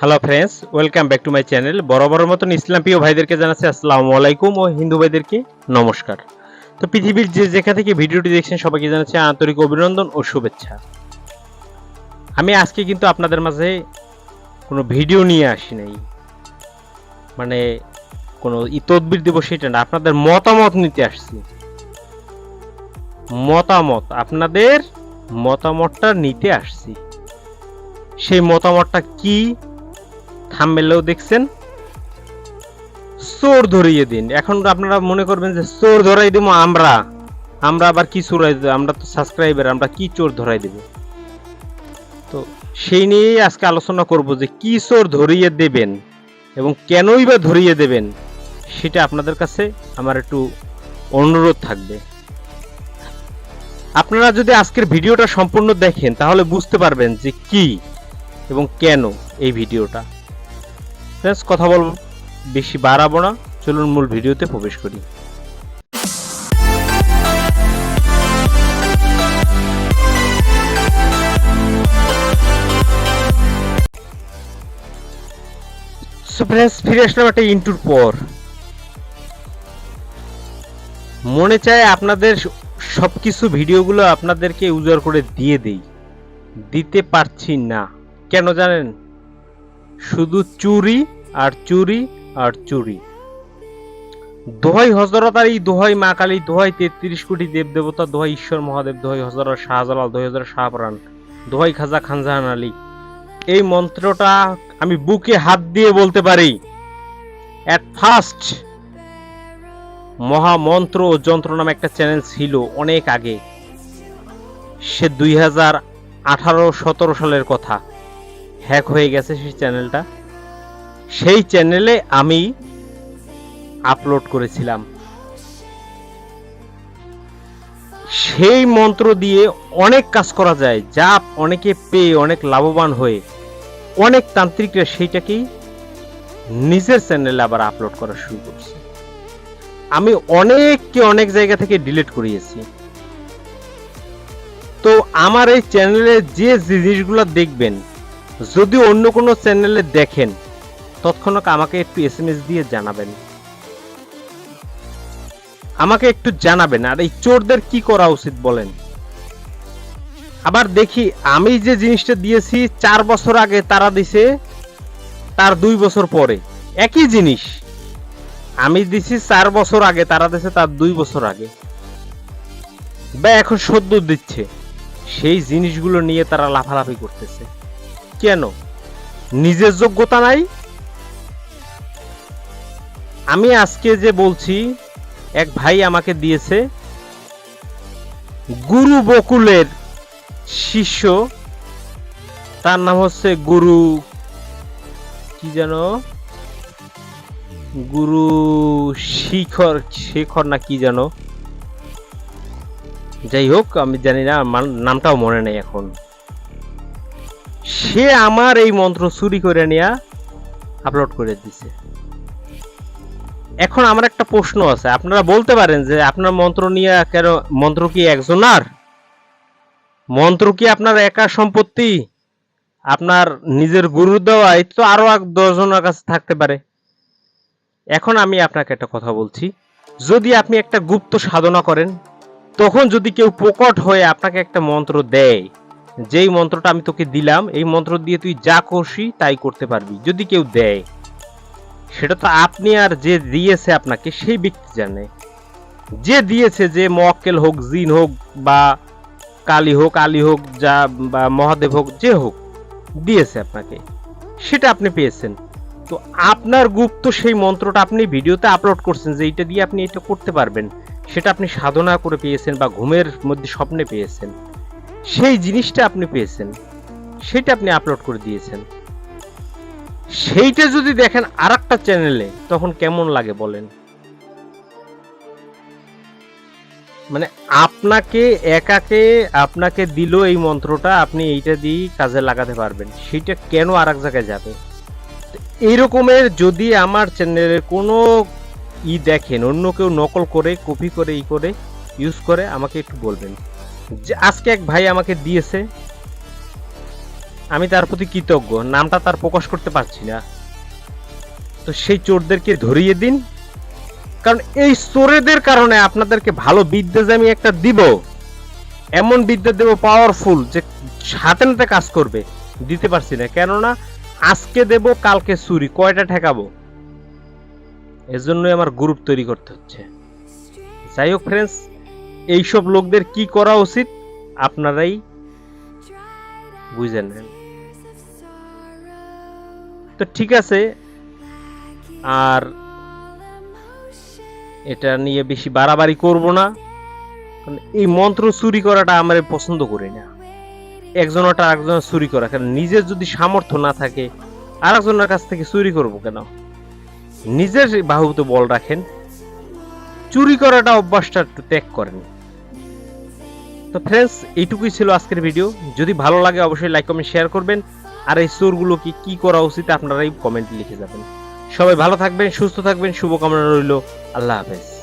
Hello friends welcome back to my channel বরাবরের মতন ইসলাম প্রিয় ভাইদেরকে জানাচ্ছি আসসালামু আলাইকুম ও হিন্দু ভাইদেরকে নমস্কার। তো পৃথিবীর যে যেখান থেকে ভিডিওটি দেখছেন, সবাইকে জানাচ্ছি আন্তরিক অভিনন্দন ও শুভেচ্ছা। আমি আজকে কিন্তু আপনাদের মাঝে কোনো ভিডিও নিয়ে আসি নাই। মানে কোনো ই তদবির দেবো সেটা না, আপনাদের মতামত নিতে আসছি। মতামত, আপনাদের মতামতটা নিতে আসছি। সেই মতামতটা কি থামবেলেও দেখছেন। চোর ধরিয়ে দিন। এখন আপনারা মনে করবেন যে চোর ধরাই দেবো আমরা। আমরা আবার কি চোরাই আমরা তো সাবস্ক্রাইবার আমরা কি চোর ধরাই দেব? তো সেই নিয়েই আজকে আলোচনা করব যে কি চোর ধরিয়ে দেবেন এবং কেনই বা ধরিয়ে দেবেন, সেটা আপনাদের কাছে আমার একটু অনুরোধ থাকবে। আপনারা যদি আজকের ভিডিওটা সম্পূর্ণ দেখেন, তাহলে বুঝতে পারবেন যে কি এবং কেন এই ভিডিওটা। ফ্রেন্ডস, কথা বলব। বেশি বাড়াবো না। চলুন মূল ভিডিওতে প্রবেশ করি। ফিরে আসলাম একটা ইন্টুর পর। মনে চায় আপনাদের সবকিছু ভিডিওগুলো আপনাদেরকে উজাড় করে দিয়ে দেই। দিতে পারছি না। কেন জানেন? শুধু চুরি আর চুরি আর চুরি। দোহাই হজরত আর এই দোহাই মা কালী, দোহাই তেত্রিশ কোটি দেব দেবতা দোহাই ঈশ্বর মহাদেব, দোহাই হজরত শাহজালাল, দোহাই হজরত শাহপরান দোহাই খাজা খানজাহান আলী। এই মন্ত্রটা আমি বুকে হাত দিয়ে বলতে পারি। অ্যাট ফার্স্ট মহামন্ত্র ও যন্ত্র নামে একটা চ্যানেল ছিল অনেক আগে। সে দুই হাজার আঠারো সতেরো সালের কথা। হ্যাক হয়ে গেছে সেই চ্যানেলটা সেই চ্যানেলে আমি আপলোড করেছিলাম। সেই মন্ত্র দিয়ে অনেক কাজ করা যায়, যা অনেকে পেয়ে অনেক লাভবান হয়ে, অনেক তান্ত্রিকরা সেইটাকেই নিজের চ্যানেলে আবার আপলোড করা শুরু করছে। আমি অনেককে অনেক জায়গা থেকে ডিলিট করিয়েছি। তো আমার এই চ্যানেলে যে জিনিসগুলো দেখবেন, যদি অন্য কোনো চ্যানেলে দেখেন তৎক্ষণাৎ আমাকে একটু এসএমএস দিয়ে জানাবেন। আমাকে একটু জানাবেন, আর এই চোরদের কি করা উচিত বলেন? আবার দেখি, আমি যে জিনিসটা দিয়েছি, চার বছর আগে তারা দিছে, তার দুই বছর পরে। একই জিনিস। আমি দিছি চার বছর আগে, তারা দিছে তার দুই বছর আগে। বা এখন সদ্য দিচ্ছে। সেই জিনিসগুলো নিয়ে তারা লাফালাফি করতেছে। কেন? নিজের যোগ্যতা নাই আমি আজকে যে বলছি, এক ভাই আমাকে দিয়েছে, গুরু বকুলের শিষ্য। তার নাম হচ্ছে গুরু, কি যেন? গুরু শিখর, শেখর না কি যেন? যাই হোক, আমি জানি না নামটাও মনে নেই এখন। সে আমার এই মন্ত্র চুরি করে নিয়ে আপলোড করে দিছে। এখন আমার একটা প্রশ্ন আছে। আপনারা বলতে পারেন যে আপনার মন্ত্র নিয়ে কেন মন্ত্র কি একজনার মন্ত্র কি আপনার একা সম্পত্তি? আপনার নিজের গুরু দেওয়া? এই তো আরও এক দশজনের কাছে থাকতে পারে। এখন আমি আপনাকে একটা কথা বলছি। যদি আপনি একটা গুপ্ত সাধনা করেন, তখন যদি কেউ প্রকট হয়ে আপনাকে একটা মন্ত্র দেয়, যেই মন্ত্রটা আমি তোকে দিলাম, এই মন্ত্র দিয়ে তুই যা খুশি তাই করতে পারবি। যদি কেউ দেয় সেটা তো আপনি আর যে দিয়েছে আপনাকে, সেই ব্যক্তি জানে। যে দিয়েছে যে মক্কেল হোক, জিন হোক বা কালী হোক, আলী হোক, যা বা মহাদেব হোক, যে হোক, দিয়েছে আপনাকে। সেটা আপনি পেয়েছেন। তো আপনার গুপ্ত সেই মন্ত্রটা আপনি ভিডিওতে আপলোড করছেন যে এইটা দিয়ে আপনি এটা করতে পারবেন। সেটা আপনি সাধনা করে পেয়েছেন বা ঘুমের মধ্যে স্বপ্নে পেয়েছেন। সেই জিনিসটা আপনি পেয়েছেন। সেটা আপনি আপলোড করে দিয়েছেন। সেইটা যদি দেখেন আর একটা চ্যানেলে তখন কেমন লাগে বলেন? মানে আপনাকে, একাকে, আপনাকে দিল এই মন্ত্রটা, আপনি এইটা দিয়ে কাজে লাগাতে পারবেন। সেটা কেন আর এক জায়গায় যাবে? এইরকমের যদি আমার চ্যানেলের কোনো ই দেখেন, অন্য কেউ নকল করে কপি করে, ই করে ইউজ করে, আমাকে একটু বলবেন। যে আজকে এক ভাই আমাকে দিয়েছে আমি তার প্রতি কৃতজ্ঞ, নামটা তার প্রকাশ করতে পারছি না। তো সেই চোরদেরকে ধরিয়ে দিন। কারণ এই চোরেদের কারণে আপনাদেরকে ভালো বিদ্যা যে আমি একটা দিব, এমন বিদ্যা দেব পাওয়ারফুল যে হাতে নাতে কাজ করবে, দিতে পারছি না। কেননা আজকে দেব, কালকে চুরি, কয়টা ঠেকাবো? এজন্যই আমার গ্রুপ তৈরি করতে হচ্ছে। যাই হোক ফ্রেন্ডস এইসব লোকদের কি করা উচিত, আপনারাই বুঝে নেন। তো ঠিক আছে। আর এটা নিয়ে বেশি বাড়াবাড়ি করব না। এই মন্ত্র চুরি করাটা আমার পছন্দ করি না। একজনটা আরেকজন চুরি করা। কারণ নিজের যদি সামর্থ্য না থাকে, আরেকজনের কাছ থেকে চুরি করব কেন? নিজের বাহুতে বল রাখেন। চুরি করাটা অভ্যাসটা একটু ত্যাগ করেন। তো ফ্রেন্ডস এইটুকুই ছিল আজকের ভিডিও যদি ভালো লাগে, অবশ্যই লাইক কমেন্ট শেয়ার করবেন। আর এই চোরগুলো কি কি করা উচিত আপনারাই কমেন্ট লিখে যাবেন। সবাই ভালো থাকবেন, সুস্থ থাকবেন, শুভকামনা রইল। আল্লাহ হাফেজ।